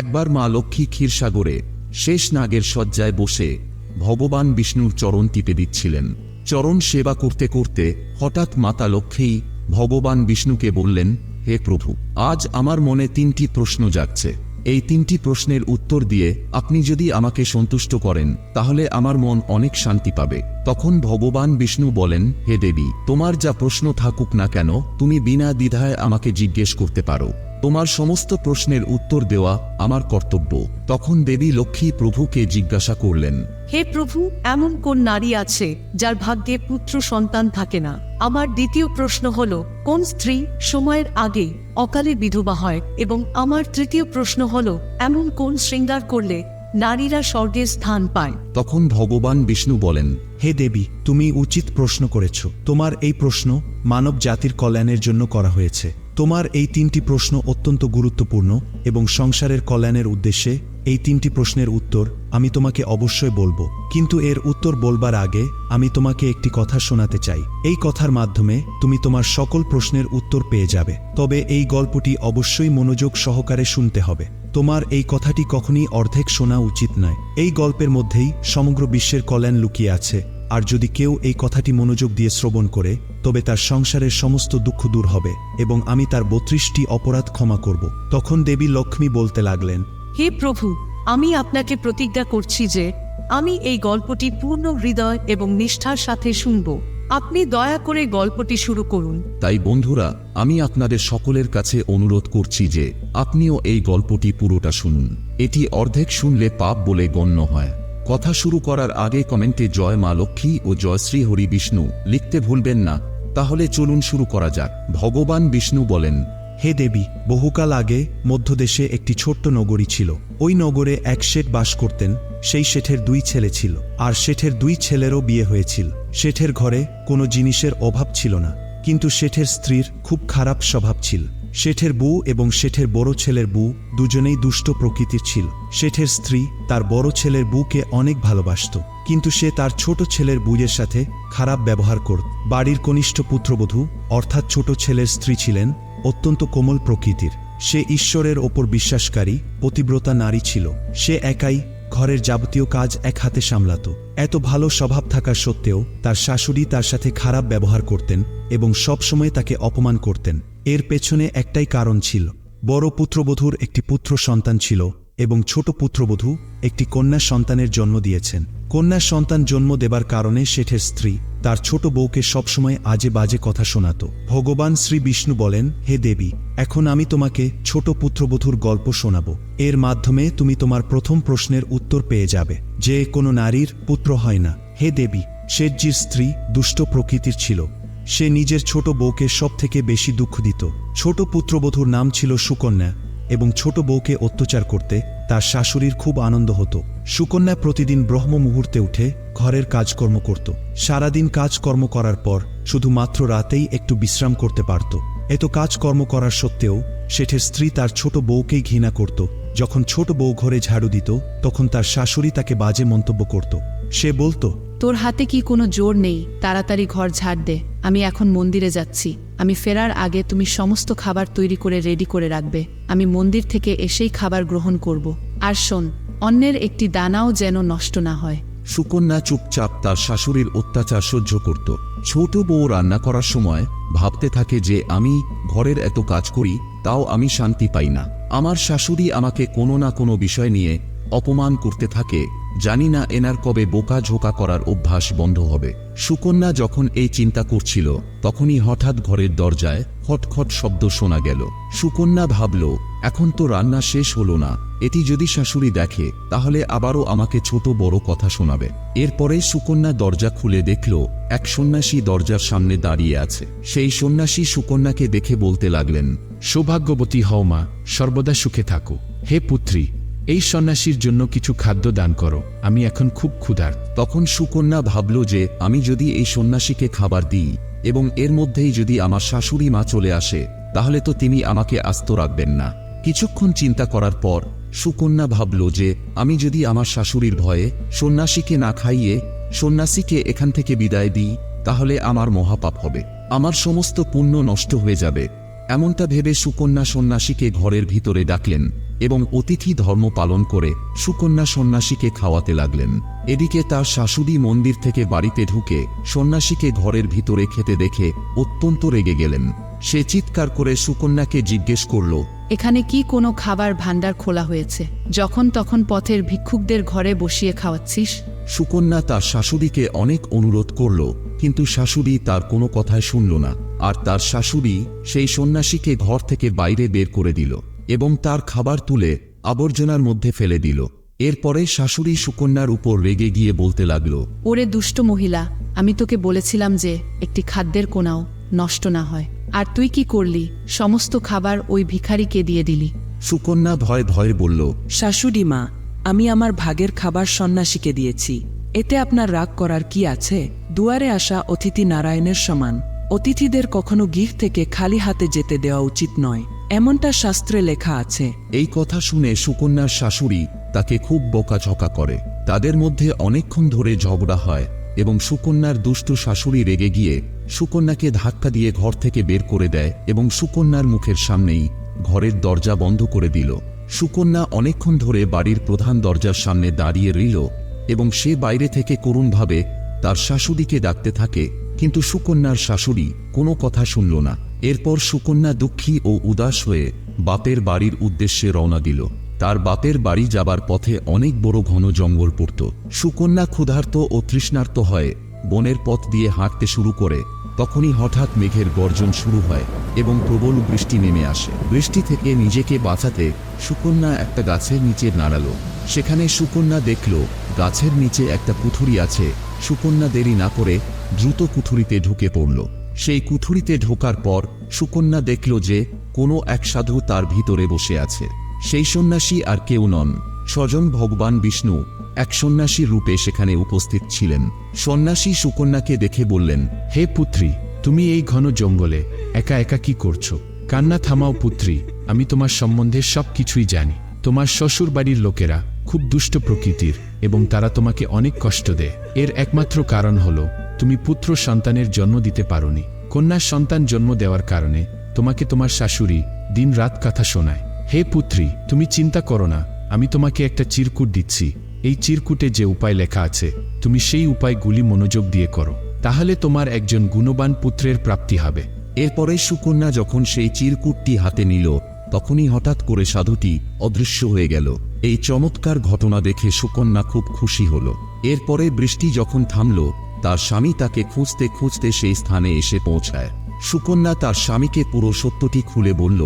একবার মা লক্ষ্মী ক্ষীরসাগরে শেষ নাগের শয্যায় বসে ভগবান বিষ্ণুর চরণ টিপে দিচ্ছিলেন। চরণ সেবা করতে করতে হঠাৎ মাতা লক্ষ্মী ভগবান বিষ্ণুকে বললেন, হে প্রভু, আজ আমার মনে তিনটি প্রশ্ন যাচ্ছে এই তিনটি প্রশ্নের উত্তর দিয়ে আপনি যদি আমাকে সন্তুষ্ট করেন, তাহলে আমার মন অনেক শান্তি পাবে। তখন ভগবান বিষ্ণু বলেন, হে দেবী, তোমার যা প্রশ্ন থাকুক না কেন, তুমি বিনা দ্বিধায় আমাকে জিজ্ঞেস করতে পারো। তোমার সমস্ত প্রশ্নের উত্তর দেওয়া আমার কর্তব্য। তখন দেবী লক্ষ্মী প্রভুকে জিজ্ঞাসা করলেন হে প্রভু এমন কোন নারী আছে যার ভাগ্যে পুত্র সন্তান থাকে না? আমার দ্বিতীয় প্রশ্ন হল কোন স্ত্রী সময়ের আগে অকালে বিধবা হয়? এবং আমার তৃতীয় প্রশ্ন হল এমন কোন শৃঙ্গার করলে নারীরা স্বর্গে স্থান পায়? তখন ভগবান বিষ্ণু বলেন হে দেবী তুমি উচিত প্রশ্ন করেছ। তোমার এই প্রশ্ন মানব জাতির কল্যাণের জন্য করা হয়েছে। তোমার এই তিনটি প্রশ্ন অত্যন্ত গুরুত্বপূর্ণ এবং সংসারের কল্যাণের উদ্দেশ্যে এই তিনটি প্রশ্নের উত্তর আমি তোমাকে অবশ্যই বলব। কিন্তু এর উত্তর বলবার আগে আমি তোমাকে একটি কথা শোনাতে চাই। এই কথার মাধ্যমে তুমি তোমার সকল প্রশ্নের উত্তর পেয়ে যাবে। তবে এই গল্পটি অবশ্যই মনোযোগ সহকারে শুনতে হবে। তোমার এই কথাটি কখনই অর্ধেক শোনা উচিত নয়। এই গল্পের মধ্যেই সমগ্র বিশ্বের কল্যাণ লুকিয়ে আছে। আর যদি কেউ এই কথাটি মনোযোগ দিয়ে শ্রবণ করে তবে তার সংসারের সমস্ত দুঃখ দূর হবে এবং আমি তার বত্রিশটি অপরাধ ক্ষমা করব। তখন দেবী লক্ষ্মী বলতে লাগলেন হে প্রভু আমি আপনাকে প্রতিজ্ঞা করছি যে আমি এই গল্পটি পূর্ণ হৃদয় এবং নিষ্ঠার সাথে শুনব। আপনি দয়া করে গল্পটি শুরু করুন। তাই বন্ধুরা আমি আপনাদের সকলের কাছে অনুরোধ করছি যে আপনিও এই গল্পটি পুরোটা শুনুন। এটি অর্ধেক শুনলে পাপ বলে গণ্য হয়। কথা শুরু করার আগে কমেন্টে জয় মা লক্ষ্মী ও জয় শ্রী হরি বিষ্ণু লিখতে ভুলবেন না, তাহলে চলুন শুরু করা যাক। ভগবান বিষ্ণু বলেন, হে দেবী, বহুকাল আগে মধ্যদেশে একটি ছোট্ট নগরী ছিল। ওই নগরে এক শেঠ বাস করতেন, সেই শেঠের দুই ছেলে ছিল। আর শেঠের দুই ছেলেরও বিয়ে হয়েছিল। শেঠের ঘরে কোনো জিনিসের অভাব ছিল না, কিন্তু শেঠের স্ত্রীর খুব খারাপ স্বভাব ছিল। শেঠের বউ এবং শেঠের বড় ছেলের বউ দুজনেই দুষ্ট প্রকৃতির ছিল। শেঠের স্ত্রী তার বড় ছেলের বউকে অনেক ভালোবাসত, কিন্তু সে তার ছোট ছেলের বউয়ের সাথে খারাপ ব্যবহার করত। বাড়ির কনিষ্ঠ পুত্রবধূ, অর্থাৎ ছোট ছেলের স্ত্রী ছিলেন, অত্যন্ত কোমল প্রকৃতির। সে ঈশ্বরের ওপর বিশ্বাসকারী, পতিব্রতা নারী ছিল। সে একাই ঘরের যাবতীয় কাজ এক হাতে সামলাত। এত ভালো স্বভাব থাকা সত্ত্বেও তার শাশুড়ি তার সাথে খারাপ ব্যবহার করতেন এবং সবসময় তাকে অপমান করতেন। এর পেছনে একটাই কারণ ছিল, বড় পুত্রবধূর একটি পুত্র সন্তান ছিল এবং ছোট পুত্রবধূ একটি কন্যা সন্তানের জন্ম দিয়েছেন। কন্যা সন্তান জন্ম দেবার কারণে শেঠের স্ত্রী তার ছোট বউকে সবসময় আজে বাজে কথা শোনাত। ভগবান শ্রী বিষ্ণু বলেন, হে দেবী, এখন আমি তোমাকে ছোট পুত্রবধূর গল্প শোনাব। এর মাধ্যমে তুমি তোমার প্রথম প্রশ্নের উত্তর পেয়ে যাবে, যে কোনো নারীর পুত্র হয় না। হে দেবী, শেঠজির স্ত্রী দুষ্ট প্রকৃতির ছিল। সে নিজের ছোট বউকে সব থেকে বেশি দুঃখ দিত। ছোট পুত্রবধূর নাম ছিল সুকন্যা এবং ছোট বউকে অত্যাচার করতে তার শাশুড়ির খুব আনন্দ হতো। সুকন্যা প্রতিদিন ব্রহ্ম মুহূর্তে উঠে ঘরের কাজকর্ম করত। সারাদিন কাজকর্ম করার পর শুধুমাত্র রাতেই একটু বিশ্রাম করতে পারত। এত কাজকর্ম করার সত্ত্বেও শেঠের স্ত্রী তার ছোট বউকেই ঘৃণা করত। যখন ছোট বউ ঘরে ঝাড়ু দিত, তখন তার শাশুড়ি তাকে বাজে মন্তব্য করত। সে বলতো তোর হাতে কি কোনো জোর নেই? তাড়াতাড়ি ঘর ঝাড় দে। আমি এখন মন্দিরে যাচ্ছি। আমি ফেরার আগে তুমি সমস্ত খাবার তৈরি করে রেডি করে রাখবে। আমি মন্দির থেকে এসেই খাবার গ্রহণ করব। আর শোন, অন্যের একটি দানাও যেন নষ্ট না হয়। সুকন্যা চুপচাপ তার শাশুড়ির অত্যাচার সহ্য করত। ছোট বউ রান্না করার সময় ভাবতে থাকে যে আমি ঘরের এত কাজ করি, তাও আমি শান্তি পাই না। আমার শাশুড়ি আমাকে কোনো না কোনো বিষয় নিয়ে অপমান করতে থাকে। জানি না এনার কবে বোকা ঝোকা করার অভ্যাস বন্ধ হবে। সুকন্যা যখন এই চিন্তা করছিল, তখনই হঠাৎ ঘরের দরজায় খটখট শব্দ শোনা গেল। সুকন্যা ভাবল, এখন তো রান্না শেষ হলো না। এটি যদি শাশুড়ি দেখে, তাহলে আবারও আমাকে ছোট বড় কথা শোনাবে। এরপরে সুকন্যা দরজা খুলে দেখল, এক সন্ন্যাসী দরজার সামনে দাঁড়িয়ে আছে। সেই সন্ন্যাসী সুকন্যাকে দেখে বলতে লাগলেন, সৌভাগ্যবতী হও মা, সর্বদা সুখে থাকো। হে পুত্রী এই সন্ন্যাসীর জন্য কিছু খাদ্য দান করো, আমি এখন খুব ক্ষুধার তখন সুকন্যা ভাবল যে, আমি যদি এই সন্ন্যাসীকে খাবার দিই, এবং এর মধ্যেই যদি আমার শাশুড়ি মা চলে আসে, তাহলে তো তিনি আমাকে আস্ত রাখবেন না। কিছুক্ষণ চিন্তা করার পর, সুকন্যা ভাবল যে, আমি যদি আমার শাশুড়ির ভয়ে সন্ন্যাসীকে না খাইয়ে, সন্ন্যাসীকে এখান থেকে বিদায় দিই, তাহলে আমার মহাপাপ হবে। আমার সমস্ত পুণ্য নষ্ট হয়ে যাবে। এমনটা ভেবে সুকন্যা সন্ন্যাসীকে ঘরের ভিতরে ডাকলেন এবং অতিথি ধর্ম পালন করে সুকন্যা সন্ন্যাসীকে খাওয়াতে লাগলেন। এদিকে তার শাশুড়ি মন্দির থেকে বাড়িতে ঢুকে সন্ন্যাসীকে ঘরের ভিতরে খেতে দেখে অত্যন্ত রেগে গেলেন। সে চিৎকার করে সুকন্যাকে জিজ্ঞেস করল এখানে কি কোনো খাবার ভাণ্ডার খোলা হয়েছে? যখন তখন পথের ভিক্ষুকদের ঘরে বসিয়ে খাওয়াচ্ছিস? সুকন্যা তার শাশুড়িকে অনেক অনুরোধ করল কিন্তু শাশুড়ি তার কোনো কথায় শুনল না আর তার শাশুড়ি সেই সন্ন্যাসীকে ঘর থেকে বাইরে বের করে দিল এবং তার খাবার তুলে আবর্জনার মধ্যে ফেলে দিল। এরপরে শাশুড়ি সুকন্যার উপর রেগে গিয়ে বলতে লাগল ওরে দুষ্ট মহিলা আমি তোকে বলেছিলাম যে একটি খাদ্যের কোনাও নষ্ট না হয়। আর তুই কি করলি? সমস্ত খাবার ওই ভিখারিকে দিয়ে দিলি। সুকন্যা ভয় ভয়ে বলল শাশুড়ি মা আমি আমার ভাগের খাবার সন্ন্যাসীকে দিয়েছি এতে আপনার রাগ করার কি আছে? দুয়ারে আসা অতিথি নারায়ণের সমান। অতিথিদের কখনো গির থেকে খালি হাতে যেতে দেওয়া উচিত নয়। এমনটা শাস্ত্রে লেখা আছে। এই কথা শুনে সুকন্যার শাশুড়ি তাকে খুব বকাঝকা করে। তাদের মধ্যে অনেকক্ষণ ধরে ঝগড়া হয় এবং সুকন্যার দুষ্ট শাশুড়ি রেগে গিয়ে সুকন্যাকে ধাক্কা দিয়ে ঘর থেকে বের করে দেয় এবং সুকন্যার মুখের সামনেই ঘরের দরজা বন্ধ করে দিল। সুকন্যা অনেকক্ষণ ধরে বাড়ির প্রধান দরজার সামনে দাঁড়িয়ে রইল এবং সে বাইরে থেকে করুণভাবে তার শাশুড়িকে ডাকতে থাকে, কিন্তু সুকন্যার শাশুড়ি কোনো কথা শুনল না। এরপর সুকন্যা দুঃখী ও উদাস হয়ে বাপের বাড়ির উদ্দেশ্যে রওনা দিল। তার বাপের বাড়ি যাবার পথে অনেক বড় ঘন জঙ্গল পড়ত। সুকন্যা ক্ষুধার্ত ও তৃষ্ণার্ত হয়ে বনের পথ দিয়ে হাঁটতে শুরু করে। তখনই হঠাৎ মেঘের গর্জন শুরু হয় এবং প্রবল বৃষ্টি নেমে আসে। বৃষ্টি থেকে নিজেকে বাঁচাতে সুকন্যা একটা গাছের নিচে নাড়ালো। সেখানে সুকন্যা দেখল, গাছের নিচে একটা পুথুরি আছে। সুকন্যা দেরি না করে দ্রুত কুঠুরিতে ঢুকে পড়ল। সেই কুঠুরিতে ঢোকার পর সুকন্যা দেখল যে কোনো এক সাধু তার ভিতরে বসে আছে। সেই সন্ন্যাসী আর কেউ নন। স্বজন ভগবান বিষ্ণু এক সন্ন্যাসীর রূপে সেখানে উপস্থিত ছিলেন। সন্ন্যাসী সুকন্যাকে দেখে বললেন, হে পুত্রী, তুমি এই ঘন জঙ্গলে একা একা কি করছ? কান্না থামাও পুত্রী, আমি তোমার সম্বন্ধে সব কিছুই জানি। তোমার শ্বশুর বাড়ির লোকেরা খুব দুষ্ট প্রকৃতির এবং তারা তোমাকে অনেক কষ্ট দেয়। এর একমাত্র কারণ হল, তুমি পুত্র সন্তানের জন্ম দিতে পারোনি। কন্যার সন্তান জন্ম দেওয়ার কারণে তোমাকে তোমার শাশুড়ি দিন রাত কথা শোনায়। হে পুত্রী, তুমি চিন্তা করো না, আমি তোমাকে একটা চিরকুট দিচ্ছি। এই চিরকুটে যে উপায় লেখা আছে, তুমি সেই উপায়গুলি মনোযোগ দিয়ে করো। তাহলে তোমার একজন গুণবান পুত্রের প্রাপ্তি হবে। এরপরে সুকন্যা যখন সেই চিরকুটটি হাতে নিল তখনই হঠাৎ করে সাধুটি অদৃশ্য হয়ে গেল। এই চমৎকার ঘটনা দেখে সুকন্যা খুব খুশি হল। এরপরে বৃষ্টি যখন থামল, তার স্বামী তাকে খুঁজতে খুঁজতে সেই স্থানে এসে পৌঁছায়। সুকন্যা তার স্বামীকে পুরো সত্যটি খুলে বলল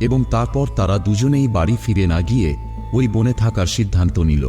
এবং তারপর তারা দুজনেই বাড়ি ফিরে না গিয়ে ওই বনে থাকার সিদ্ধান্ত নিল।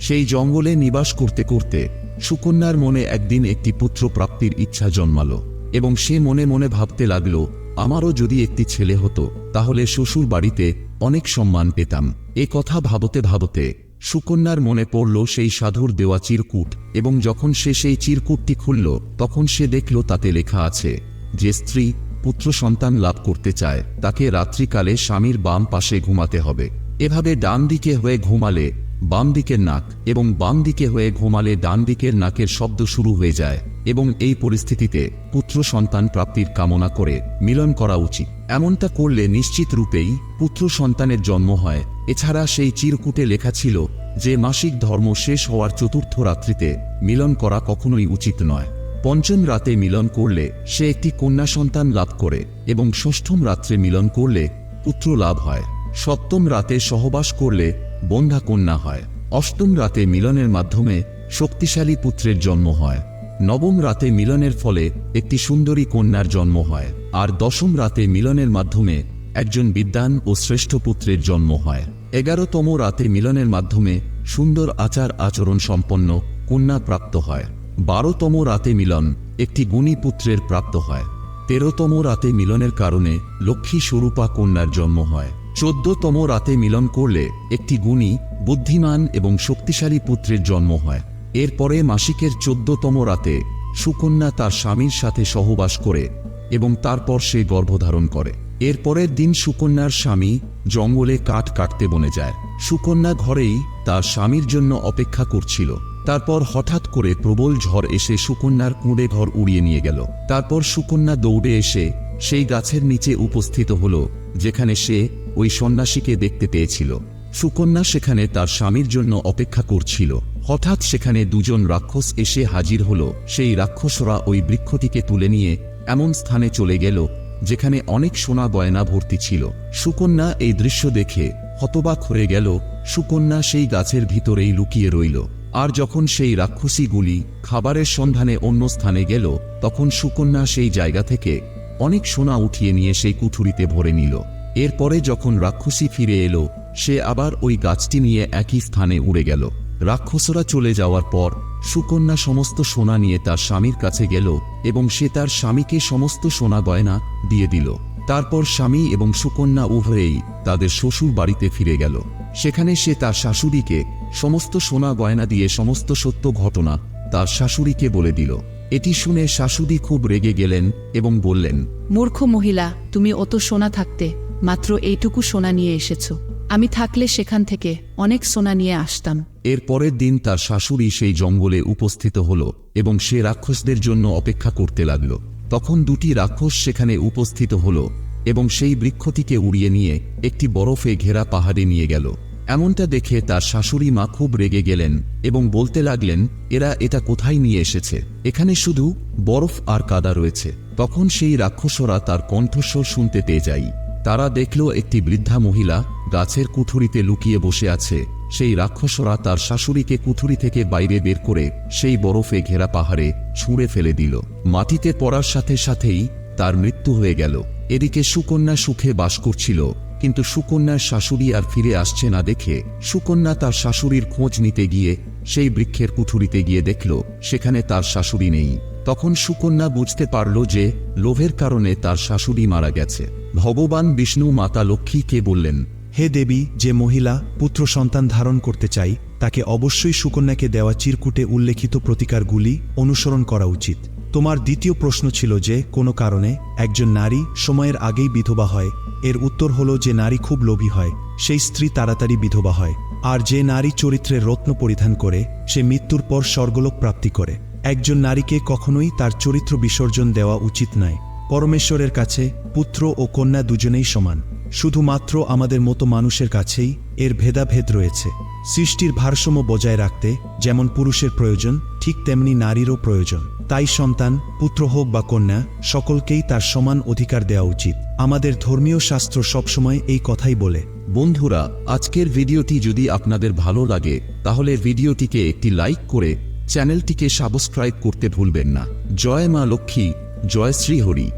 সেই জঙ্গলে নিবাস করতে করতে সুকন্যার মনে একদিন একটি পুত্র প্রাপ্তির ইচ্ছা জন্মালো এবং সে মনে মনে ভাবতে লাগল, আমারও যদি একটি ছেলে হতো তাহলে শ্বশুর বাড়িতে অনেক সম্মান পেতাম। এ কথা ভাবতে ভাবতে সুকন্যার মনে পড়ল সেই সাধুর দেওয়া চিরকুট এবং যখন সে সেই চিরকুটটি খুলল, তখন সে দেখল তাতে লেখা আছে, যে স্ত্রী পুত্র সন্তান লাভ করতে চায়, তাকে রাত্রিকালে স্বামীর বাম পাশে ঘুমাতে হবে। এভাবে ডান দিকে হয়ে ঘুমালে বাম দিকের নাক এবং বাম দিকে হয়ে ঘুমালে ডান দিকের নাকের শব্দ শুরু হয়ে যায়। এবং এই পরিস্থিতিতে পুত্র সন্তান প্রাপ্তির কামনা করে মিলন করা উচিত। এমনটা করলে নিশ্চিত রূপেই পুত্র সন্তানের জন্ম হয়। এছাড়া সেই চিরকুটে লেখা ছিল যে মাসিক ধর্ম শেষ হওয়ার চতুর্থ রাত্রিতে মিলন করা কখনোই উচিত নয়। পঞ্চম রাতে মিলন করলে সে একটি কন্যা সন্তান লাভ করে এবং ষষ্ঠম রাত্রে মিলন করলে পুত্র লাভ হয়। সপ্তম রাতে সহবাস করলে বন্ধা কন্যা হয়। অষ্টম রাতে মিলনের মাধ্যমে শক্তিশালী পুত্রের জন্ম হয়। নবম রাতে মিলনের ফলে একটি সুন্দরী কন্যার জন্ম হয়, আর দশম রাতে মিলনের মাধ্যমে একজন বিদ্বান ও শ্রেষ্ঠ পুত্রের জন্ম হয়। এগারোতম রাতে মিলনের মাধ্যমে সুন্দর আচার আচরণ সম্পন্ন কন্যা প্রাপ্ত হয়। বারোতম রাতে মিলন একটি গুণী পুত্রের প্রাপ্ত হয়। তেরোতম রাতে মিলনের কারণে লক্ষ্মী স্বরূপা কন্যার জন্ম হয়। চোদ্দতম রাতে মিলন করলে একটি গুণী, বুদ্ধিমান এবং শক্তিশালী পুত্রের জন্ম হয়। এরপরে মাসিকের চোদ্দতম রাতে সুকন্যা তার স্বামীর সাথে সহবাস করে এবং তারপর সে গর্ভধারণ করে। এরপরের দিন সুকন্যার স্বামী জঙ্গলে কাঠ কাটতে বনে যায়। সুকন্যা ঘরেই তার স্বামীর জন্য অপেক্ষা করছিল। তারপর হঠাৎ করে প্রবল ঝড় এসে সুকন্যার কুঁড়ে ঘর উড়িয়ে নিয়ে গেল। তারপর সুকন্যা দৌড়ে এসে সেই গাছের নিচে উপস্থিত হল, যেখানে সে ওই সন্ন্যাসীকে দেখতে পেয়েছিল। সুকন্যা সেখানে তার স্বামীর জন্য অপেক্ষা করছিল। হঠাৎ সেখানে দুজন রাক্ষস এসে হাজির হল। সেই রাক্ষসরা ওই বৃক্ষটিকে তুলে নিয়ে এমন স্থানে চলে গেল, যেখানে অনেক সোনা গয়না ভর্তি ছিল। সুকন্যা এই দৃশ্য দেখে হতবাক হয়ে গেল। সুকন্যা সেই গাছের ভিতরেই লুকিয়ে রইল। আর যখন সেই রাক্ষসীগুলি খাবারের সন্ধানে অন্য স্থানে গেল, তখন সুকন্যা সেই জায়গা থেকে অনেক সোনা উঠিয়ে নিয়ে সেই কুঠুরিতে ভরে নিল। এরপরে যখন রাক্ষসী ফিরে এলো, সে আবার ওই গাছটি নিয়ে একই স্থানে উড়ে গেল। রাক্ষসরা চলে যাওয়ার পর, সুকন্যা সমস্ত সোনা নিয়ে তার স্বামীর কাছে গেল এবং সে তার স্বামীকে সমস্ত সোনা গয়না দিয়ে দিল। তারপর স্বামী এবং সুকন্যা উভয়েই তাদের শ্বশুর বাড়িতে ফিরে গেল। সেখানে সে তার শাশুড়িকে সমস্ত সোনা গয়না দিয়ে সমস্ত সত্য ঘটনা তার শাশুড়িকে বলে দিল। এটি শুনে শাশুড়ি খুব রেগে গেলেন এবং বললেন, মূর্খ মহিলা, তুমি অত সোনা থাকতে, মাত্র এইটুকু সোনা নিয়ে এসেছ। আমি থাকলে সেখান থেকে অনেক সোনা নিয়ে আসতাম। এর পরের দিন তার শাশুড়ি সেই জঙ্গলে উপস্থিত হল এবং সে রাক্ষসদের জন্য অপেক্ষা করতে লাগল। তখন দুটি রাক্ষস সেখানে উপস্থিত হল এবং সেই বৃক্ষটিকে উড়িয়ে নিয়ে একটি বরফে ঘেরা পাহাড়ে নিয়ে গেল। এমনটা দেখে তার শাশুড়ি মা খুব রেগে গেলেন এবং বলতে লাগলেন, এরা এটা কোথায় নিয়ে এসেছে? এখানে শুধু বরফ আর কাদা রয়েছে। তখন সেই রাক্ষসরা তার কণ্ঠস্বর শুনতে পেয়ে যায়। তারা দেখল একটি বৃদ্ধা মহিলা গাছের কুঠুরিতে লুকিয়ে বসে আছে। সেই রাক্ষসরা তার শাশুড়িকে কুঠুরি থেকে বাইরে বের করে সেই বরফে ঘেরা পাহাড়ে ছুঁড়ে ফেলে দিল। মাটিতে পড়ার সাথে সাথেই তার মৃত্যু হয়ে গেল। এদিকে সুকন্যা সুখে বাস করছিল, কিন্তু সুকন্যার শাশুড়ি আর ফিরে আসছে না দেখে সুকন্যা তার শাশুড়ির খোঁজ নিতে গিয়ে সেই বৃক্ষের কুঠুরিতে গিয়ে দেখল, সেখানে তার শাশুড়ি নেই। তখন সুকন্যা বুঝতে পারল যে লোভের কারণে তার শাশুড়ি মারা গেছে। ভগবান বিষ্ণু মাতা লক্ষ্মীকে বললেন, হে দেবী, যে মহিলা পুত্র সন্তান ধারণ করতে চাই, তাকে অবশ্যই সুকন্যাকে দেওয়া চিরকুটে উল্লেখিত প্রতিকারগুলি অনুসরণ করা উচিত। তোমার দ্বিতীয় প্রশ্ন ছিল যে, কোনো কারণে একজন নারী সময়ের আগেই বিধবা হয়। এর উত্তর হল যে নারী খুব লোভী হয়, সেই স্ত্রী তাড়াতাড়ি বিধবা হয়। আর যে নারী চরিত্রের রত্ন পরিধান করে, সে মৃত্যুর পর স্বর্গলোক প্রাপ্তি করে। একজন নারীকে কখনোই তার চরিত্র বিসর্জন দেওয়া উচিত নয়। পরমেশ্বরের কাছে পুত্র ও কন্যা দুজনেই সমান। শুধুমাত্র আমাদের মতো মানুষের কাছেই এর ভেদাভেদ রয়েছে। সৃষ্টির ভারসাম্য বজায় রাখতে যেমন পুরুষের প্রয়োজন, ঠিক তেমনি নারীরও প্রয়োজন। তাই সন্তান, পুত্র হোক বা কন্যা, সকলকেই তার সমান অধিকার দেওয়া উচিত। আমাদের ধর্মীয় শাস্ত্র সবসময় এই কথাই বলে। বন্ধুরা, আজকের ভিডিওটি যদি আপনাদের ভালো লাগে, তাহলে ভিডিওটিকে একটি লাইক করে চ্যানেলটিকে সাবস্ক্রাইব করতে ভুলবেন না। জয় মা লক্ষ্মী জয় শ্রীহরি।